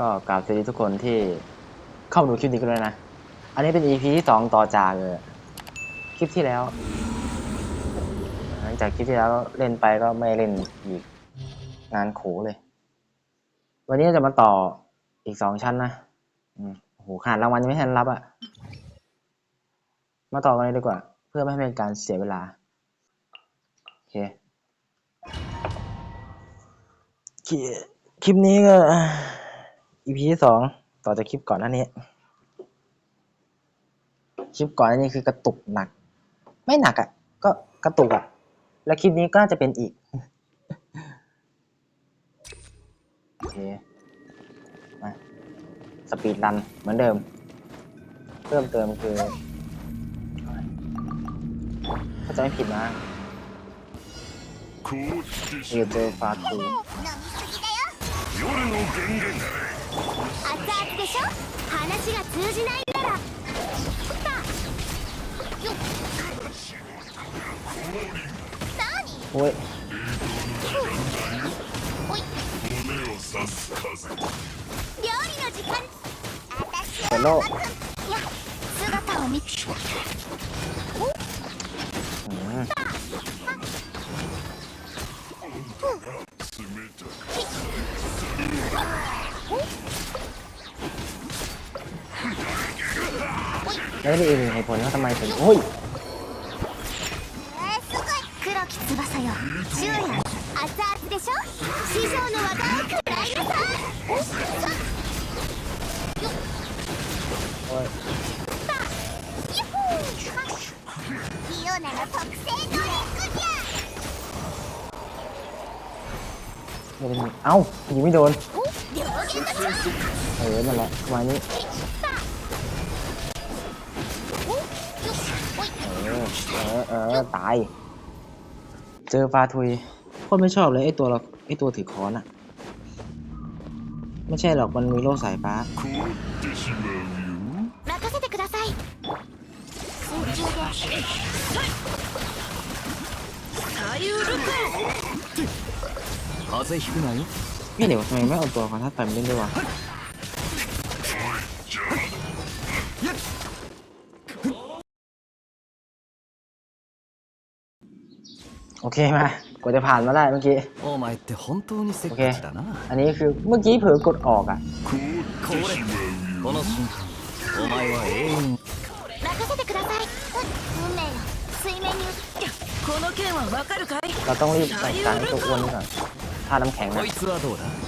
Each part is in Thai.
ก็กราบสวัสดีทุกคนที่เข้ามาดูคลิปนี้กันเลยนะ อันนี้เป็น EP ที่สองต่อจากคลิปที่แล้ว หลังจากคลิปที่แล้วเล่นไปก็ไม่เล่นอีกงานโขเลย วันนี้จะมาต่ออีกสองชั้นนะโอ้โหขาดรางวัลยังไม่ทันรับอะ่ะ มาต่อกันเลยดีกว่า เพื่อไม่ให้เป็นการเสียเวลา โอเคคลิปนี้ก็ EP ที่สองต่อจากคลิปก่อนหน้านี้ คลิปก่อนหน้านี้คือกระตุกหนัก ไม่หนักอะ่ะ ก็กระตุกอะ่ะ และคลิปนี้ก็น่าจะเป็นอีก โอเค มา สปีดรันเหมือนเดิม เพิ่มเติมคือถ้าจะไม่ผิดนะ こうしてし เรียเจอฟาตู 飲みすぎだよ夜の源源熱 々でしょ？話が通じない。なら料理の時間。私を待ついや姿を見つけ แล้วนี่อีกหนึ่งเหตุผลว่าทำไมถึงโอ้ย えーすごい黒き翼よ昼夜熱々でしょ師匠の技を食らいなさいおっさよっ โอ้ย ユッホーフィオナの特製ドリンクじゃ ไม่ได้มีเอ้ายิงไม่โดน お両言の勝負 เออนั่นแหละประมาณนี้ เออเออตาย เจอปลาทุยคนไม่ชอบเลยไอตัวเราไอตัวถือค้อนอะไม่ใช่หรอกมันมีโลกสายฟ้าไม่เดี๋ยวทำไมไม่เอาตัวคอนทัดไปมเล่นด้วยวะ โอเคมากว่จะผ่านมาได้เมื่อกี้โอเคอันนี้คือเมื่อกี้เผลอกดออกอะเราต้องรีบจัดการตัวอ้วนก่อนท่าน้ำแข็ง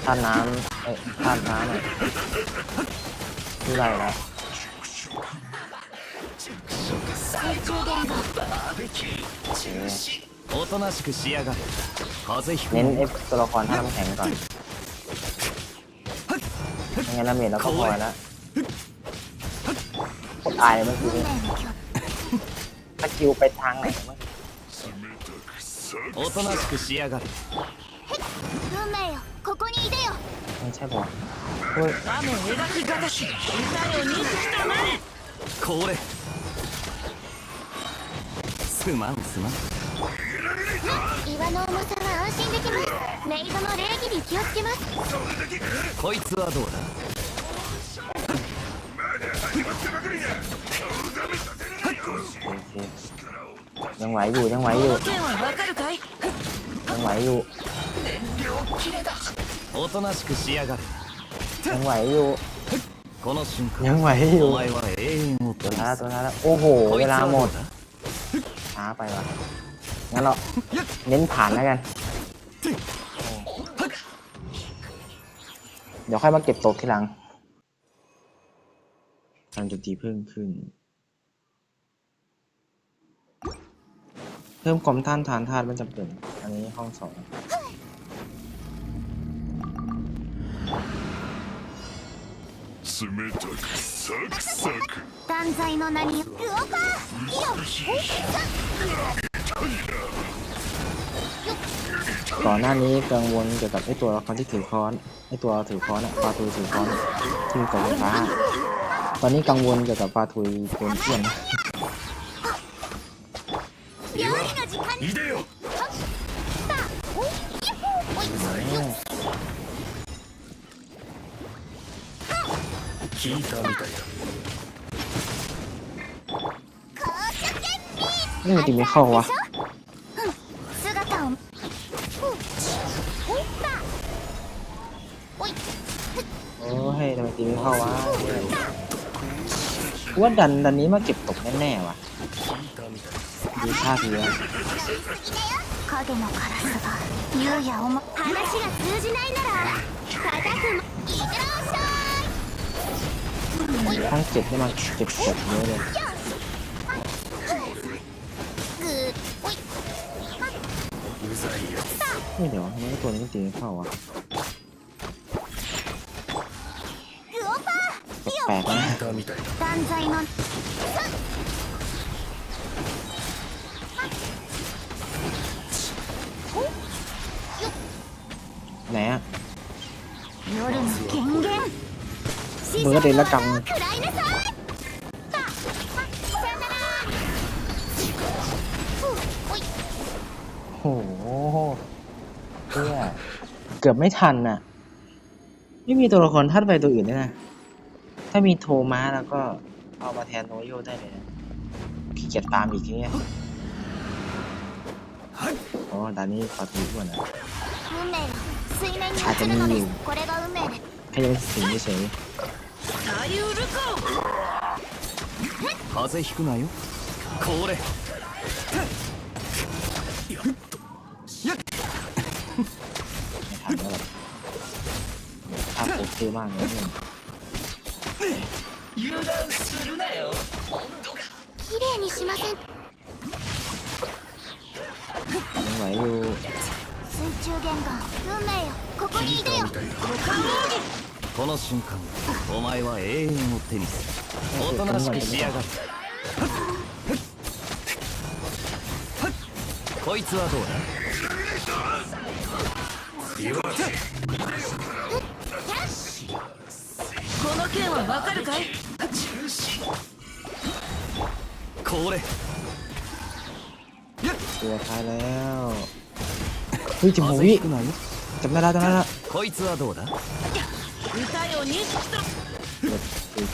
ท่าน้ำเอ้ท่าน้ำไรนะโอเค おとなしくしやがれ風邪ひく เน้น な เอ よ ฟตัวละครธาตุน้ำแข็งก่อนไม่งั้นดาเมจเราก็พอแล้วกดอายเมื่อกี้ 運命の距 สกิลไปทางไหนวะ 冷たくさおとなしくしやがれ運命よここにいでよ ไม่ใช่ปะวะเฮ้ย 雨描きがたし痛いお兄さんだねこれすまんすまん 岩の重さは安心できますメイドの礼儀に気をつけますこいつはどうだ โอเคยังไหวอยู่ยังไหวอยู่ この件はわかるかい ยังไหวอยู่ おとなしくしやがれ ยังไหวอยู่ この瞬間 ยังไหวอยู่ お前は永遠を ตัว 取り ท้าตัวท้าแล้วโอ้โห こい เว つ ลา は หม ど ด うだ ช้าไปวะ งั้นเราเน้นผ่านแล้วกัน เดี๋ยวค่อยมาเก็บตกทีหลังการโจมตีเพิ่มขึ้น เพิ่มความต้านทานธาตุไม่จำเป็น อันนี้ห้องสอง 冷たくサクサク断罪の名にルオパーよっ ก่อนหน้านี้กังวลเกี่ยวกับไอ้ตัวละครที่ถือค้อนไอ้ตัวถือค้อนอะปลาทูถือค้อนที่มีกล่องไฟฟ้า ตอนนี้กังวลเกี่ยวกับปลาทูคนเพื่อนนี่มันจไม่เข้าวะ วะเนี่ยกูว่าดันดันนี้มาเก็บตกแน่ๆว่ะ 聞いたみたいだ ดูท่าทีแล้ว 影のカラスが優也をも話が通じないなら叩くもいってらっしゃい ห้องเจ็ดนี่มันเก็บตกเยอะเลย ぐーおいうざいやつ นี่เดี๋ยวทำไมตัวนี้มันตีไม่เข้าวะ ーแปลกๆนะ 聞いたみたいだ断罪のไหนอะ 夜の権限師มือเดินละกัง 食らいなさいさあさよならふうおい โหเพื่อเกือบไม่ทันน่ะ ไม่มีตัวละครทัดไปตัวอื่นด้วยนะ ถ้ามีโทมาแล้วก็เอามาแทนโนโยได้เลยนะขี้เกียจตามอีกทีเนี้ยโอ้ตอนนี้ขอตีก่อนนะ 運命は水面に落ちるのですこれが運命です แค่จะเป็นสิ่งเฉย 左右ルコ風邪ひくなよこれๆไม่ทันแล้วหรอกภาพโอเคมากเลยเนี่ย 油断するなよ。本当か。綺麗にしません。お前よ。水中玄関運命よ。ここにいてよ。この瞬間お前は永遠を手にする。おとなしくしやがるこいつはどうだ？この剣はわかるかい？これ ตัวท้ายแล้วเฮ้ยจิมโม 風 วิ 邪ひくなよ จำได้แล้วจำได้แล้ว こいつはどうだ歌いを認識しろเจ็ดสิบ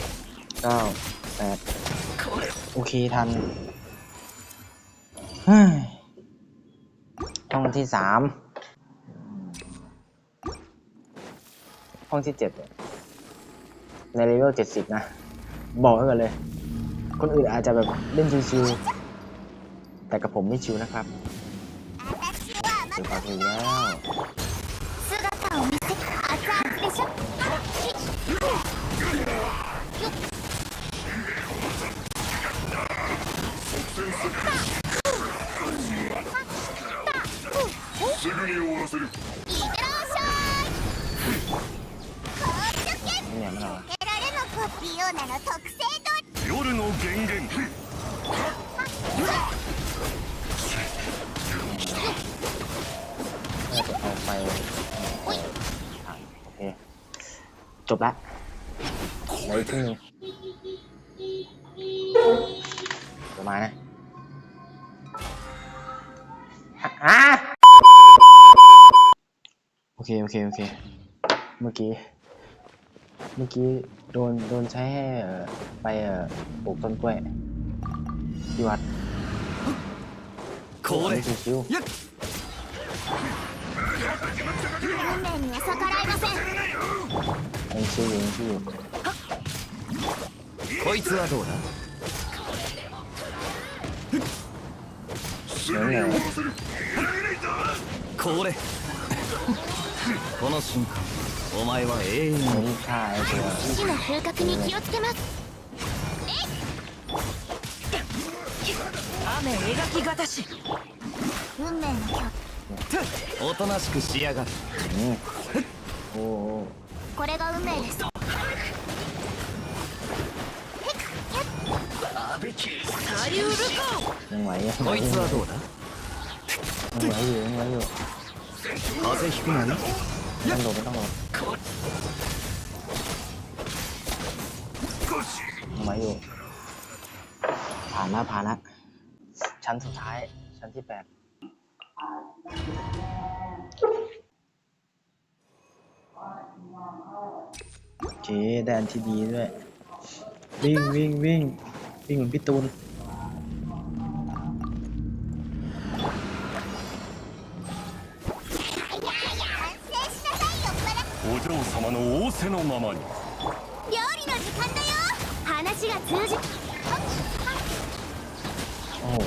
เก้าแปดโอเคทันเฮ้ยห้องที่สามห้องที่เจ็ดเนี่ยในเลเวลเจ็ดสิบนะ บอกไว้ก่อนเลย คนอื่นอาจจะแบบเล่นชิวๆแต่กับผมไม่ชิวนะครับ 私は เดี๋ยวปาถูกแล้ว 姿を見せ熱々でしょすぐに終わらせる เหลืออีกครึ่งหนึงเดี๋ยวมานะอ่ะโอเค โอเค โอเค เมื่อกี้ เมื่อกี้โดน โดนใช้ให้เอ่อไปเอ่อปลูกต้นกล้วยที่วัด これ ชิว 運命には逆らいませんๆยังชิ こいつはどうだ？すぐに終せるこれ。この瞬間お前は永遠に死の風格に気をつけます雨描きがたし運命の曲。おとなしく仕上がる、うん、これが運命です。 ยังไหวยังไหว こい ยัง つ ไหว はどうだ อยู่ยังไหวอยู่ 風邪ひくなよ ต้องโดดไม่ต้องโดดยังไหวอยู่ผ่านแล้วผ่านแล้วชั้นสุดท้าย ชั้นที่แปด เคได้อันที่ดีด้วย วิ่งวิ่งวิ่ง วิ่งเหมือนพี่ตูน 反省しなさいよバラお嬢様の仰せのままに料理の時間だよ話が通じ โอ้โห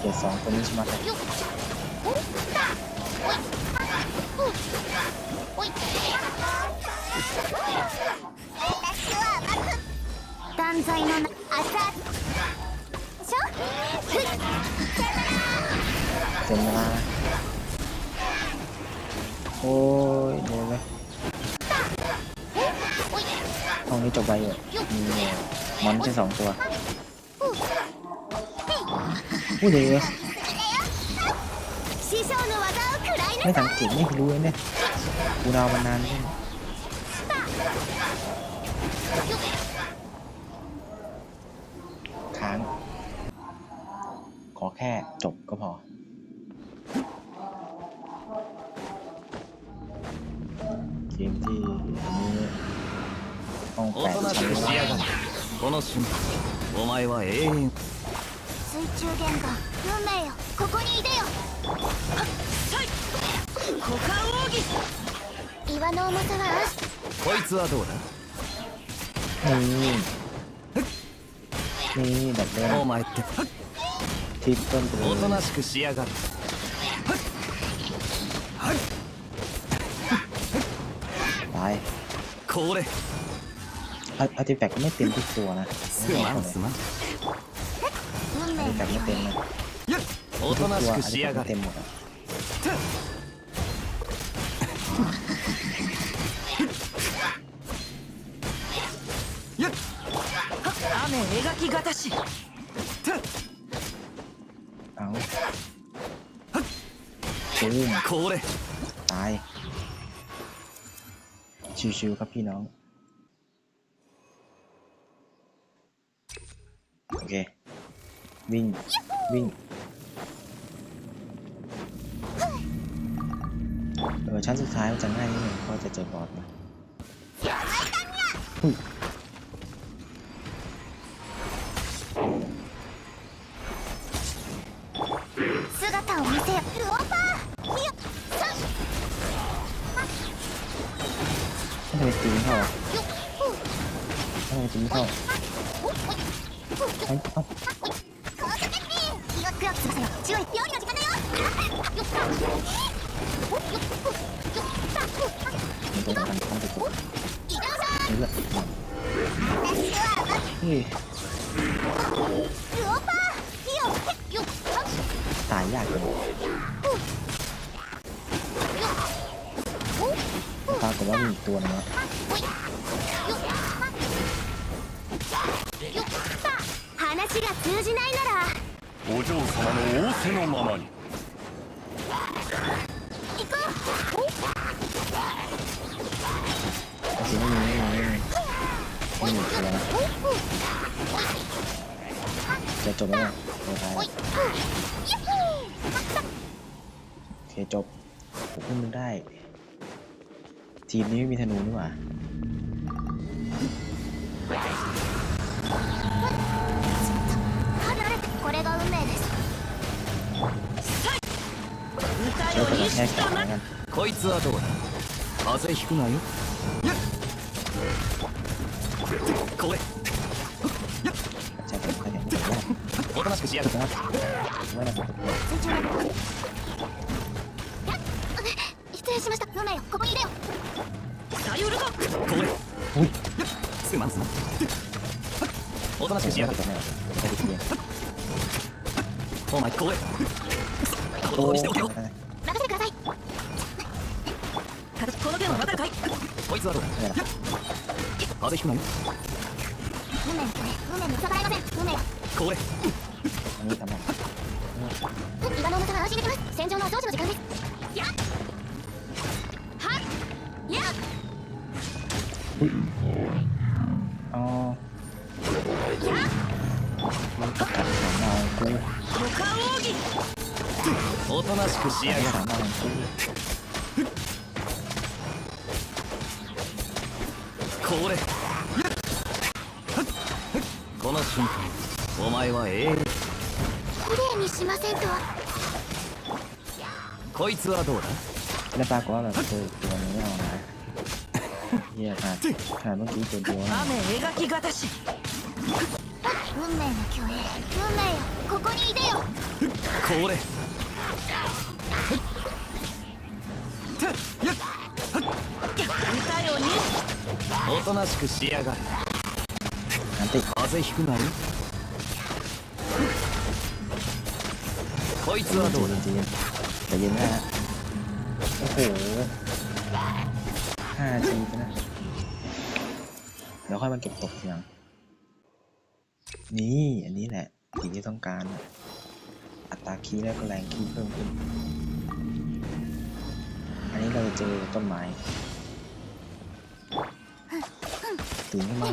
เกียรติสองคนนี้ใช่ไหมครับ よっおったおいおい私は甘 く断罪のな熱々でしょふっ เต็มเวลาโอ้ยเดี๋ยวเลย おい ห้องนี้จบไปอยู่มีมอนแค่สองตัวพูดเลย 師匠の技を食らい ไม่ な สังเกตไม่รู้เลยเนี่ยกูเดาวมานานใช่ไหม おとなしくしやがる。この瞬間お前は永遠水中玄関運命よここにいでよはっさい股間奥義岩の重さはこいつはどうだうんうんだってお前っておとなしくしやがるこれ อาร์ติแฟกต์ไม่เต็มทุกตัวนะ すまんすまん運 อาร์ติแฟกต์ไม่ 命 เต็ม の นะ お ทุ と ก な ตัว し อา く ร์ติ し แฟก や ต์ が ไม่เต็ れ มหมดอะ 雨描きがたし เอาตูม これ ตาย ชิวๆครับพี่น้อง โอเค วิ่ง วิ่ง เออ ชั้นสุดท้ายมันจะง่ายนิดนึงเพราะจะเจอบอสนะอุ้ย 姿を見せ ทำไมตีไม่เข้าอ่ะ よふう ทำไมตีไม่เข้า おいおい お ปรากฏว่ามีอีกตัวนึงแล้ว おいよっよっさ話が通じないならお嬢様の仰せのままに行こう โอเคไม่มีไม่มีไม่มีไม่มีตัวนะจะจบแล้วเนี่ยตัวท้าย お แล้ว いユッホー โอเคจบผมเพิ่งนึกได้ ทีมนี้ไม่มีธนูนี่หว่า 離れてこれが運命です歌 เชื่อ よ กัน に แค่ し แข็ง と แล้ な วกัน こいつはどうだ風邪ひくなよこれ ใช่ผมเคยเห็นไม่ได้ おとなしくしやがれ ไม่ しました。運命よ。ここにいれよ。さよるぞこれおいすまん。すまん。おとなしくしやがったね。お前こいこの通りして。おけよ任せて。くださいこの件は分かるかいこいつはどうだ風邪ひくなよ運命の運命に逆らえません。運命よ。これ岩のおもが安心できます。戦場のお掃除の時間です。やっ。あおとなしくしやがらこれ。この瞬間お前は永遠きれいにしませんとこいつはどうだ？ เฮียขนาดขนาดเมื่อกี้ตัวเดียวนะ 雨描きがたし運命の巨栄運命よここにいでよこれ歌よにおとなしくしやがる อันติ 風邪ひくなよこいつは ตั ど ว うだ จริงๆแต่เย็นนะฮะโอ้โหห้านาทีไปนะ แล้วค่อยมันเก็บตกทีหลังนี่อันนี้แหละสิ่งที่ต้องการ อัตราคีและก็แรงคีเพิ่มขึ้น อันนี้เราจะเจอต้นไม้ตื่นขึ้นมา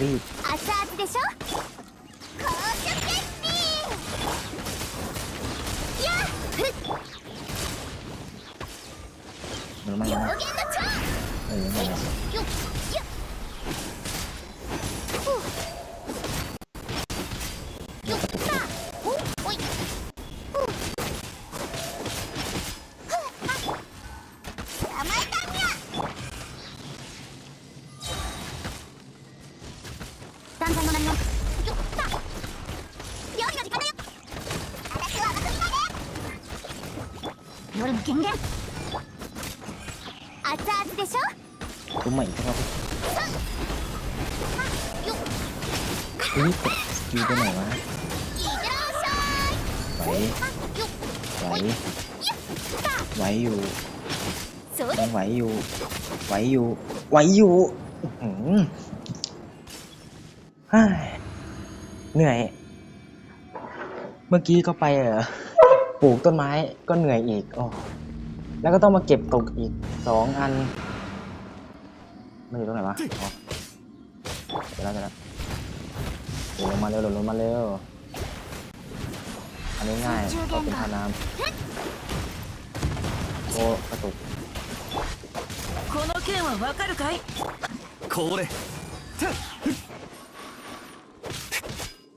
รีบเออไมาน 断然の波のよっさあ料理の時間だよ私は甘く見ないで夜の権限熱々でしょ ตุ้มใหม่อีกครับ よっ เฮ้ยกดสกิลไปไหนวะ いってらっしゃ ไหว いよっ ไหว よっさあ ไหวอยู่ それ ยังไหวอยู่ ไหวอยู่ ไหวอยู่อื้อหือ เฮ้ยเหนื่อย เมื่อกี้ก็ไปเออปลูกต้นไม้ก็เหนื่อยอีกโอ้แล้วก็ต้องมาเก็บตกอีกสองอันมันอยู่ตรงไหนวะอ๋อเจอแล้วเจอแล้วโดดลงมาเร็วโดดลงมาเร็ว อันนี้ง่ายก็เป็นท่าน้ำโอ้กระตุก この件はわかるかいこれ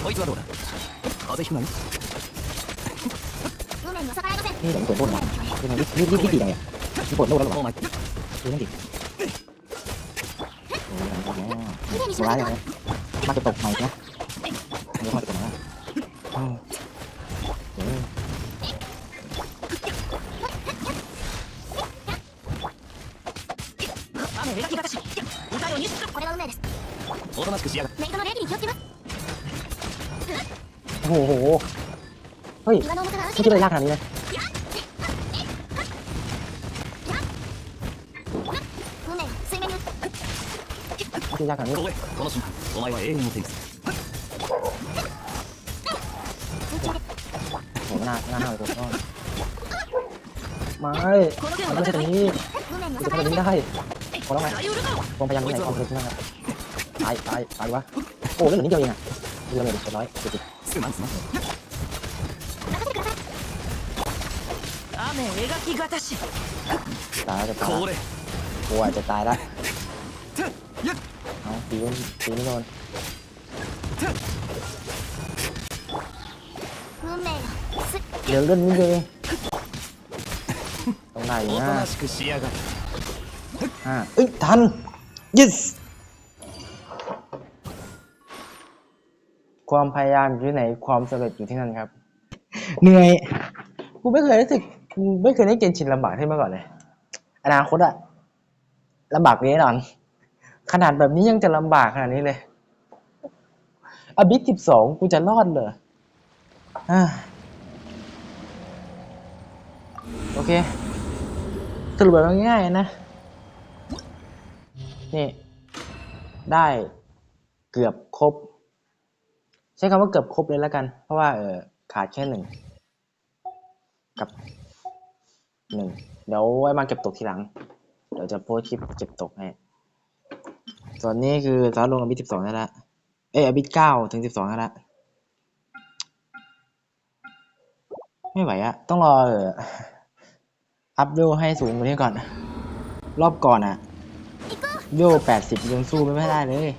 こいつはどうだ風邪ひくなよ運命には逆らえません นี่เดี๋ยวมันปวดโดนนะนี่มันรีบรีบรีบรีบดีจังเนี่ยมันปวดโดนแล้วหรอ お前 ดูนั่นดิโอ้ยอย่างนี้ 綺麗にし ร้า ま ย せん เลย と นะมาเก็บตกใหม่นะเดี๋ยวมาเก็บตกใหม่นะอ้าวโอ้ย 雨描きがたし歌よにこれが運命ですおとなしくしやがるメイドの礼儀に気をつけます โอ้โห เฮ้ยไม่คิดเลยยากขนาดนี้นะไม่ยากขนาดนี้โหหน้าหน้าเลยตัวก้นไม่ไม่ใช่ตรงนี้มันจะทำแบบนี้ได้พอแล้วไหมงพยายามที่ไหนความลึกนะครับตายตายตายวะโอ้เล่นหนึ่งนิดเจียวเองอะ เรื่องเดียวเรียบร้อยเจ็บ すまんすまん任せてください雨描きがたし ตายแล้วจะตาย これ กูอาจจะตายละเอาตีไม่ตีไม่โดน 運命よす เดี๋ยวเลื่อนนิดเดียวเองตรงไหน おと นะ なしくしやがる อ่าเอ้ยทัน yes ความพยายามอยู่ที่ไหนความสำเร็จอยู่ที่นั่นครับ เหนื่อยกูไม่เคยรู้สึกกูไม่เคยได้เกณฑ์ชินลำบากที่มาก่อนเลย อนาคตอะลำบากแน่นอน ขนาดแบบนี้ยังจะลำบากขนาดนี้เลยอบิสสิบสองกูจะรอดเหรออ่าโอเคสรุปแบบง่ายๆนะ นี่ ได้เกือบครบใช้คำว่าเกือบครบเลยแล้วกัน เพราะว่าเออขาดแค่หนึ่งกับหนึ่งเดี๋ยวไว้มาเก็บตกทีหลัง เดี๋ยวจะโพสคลิปเก็บตกให้ส่วนนี้คือซอสลงอบิทสิบสองแล้วละเอ้ยอบิทเก้าถึงสิบสองแล้วละไม่ไหวอะต้องรอเอออัพเวลให้สูงกว่านี้ก่อน รอบก่อนอะเวลแปดสิบยังสู้ไม่ได้เลย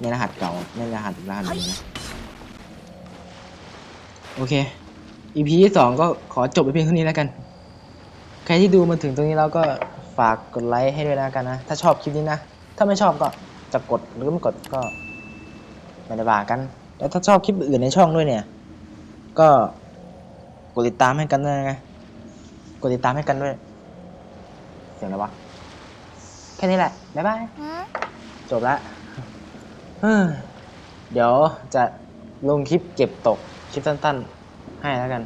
ในรหัสเก่าในรหัสรหัสนึงนะ โอเค EP ที่สองก็ขอจบไปเพียงเท่านี้แล้วกัน ใครที่ดูมาถึงตรงนี้แล้วก็ฝากกดไลค์ให้ด้วยนะกันนะ ถ้าชอบคลิปนี้นะ ถ้าไม่ชอบก็จะกดหรือไม่กดก็ไม่ได้ว่ากัน แล้วถ้าชอบคลิปอื่นในช่องด้วยเนี่ย ก็กดติดตามให้กันด้วยนะกดติดตามให้กันด้วย เสียงอะไรวะ แค่นี้แหละ บ๊ายบายうんจบละเฮ้ยเดี๋ยวจะลงคลิปเก็บตก คลิปสั้นๆ ให้แล้วกัน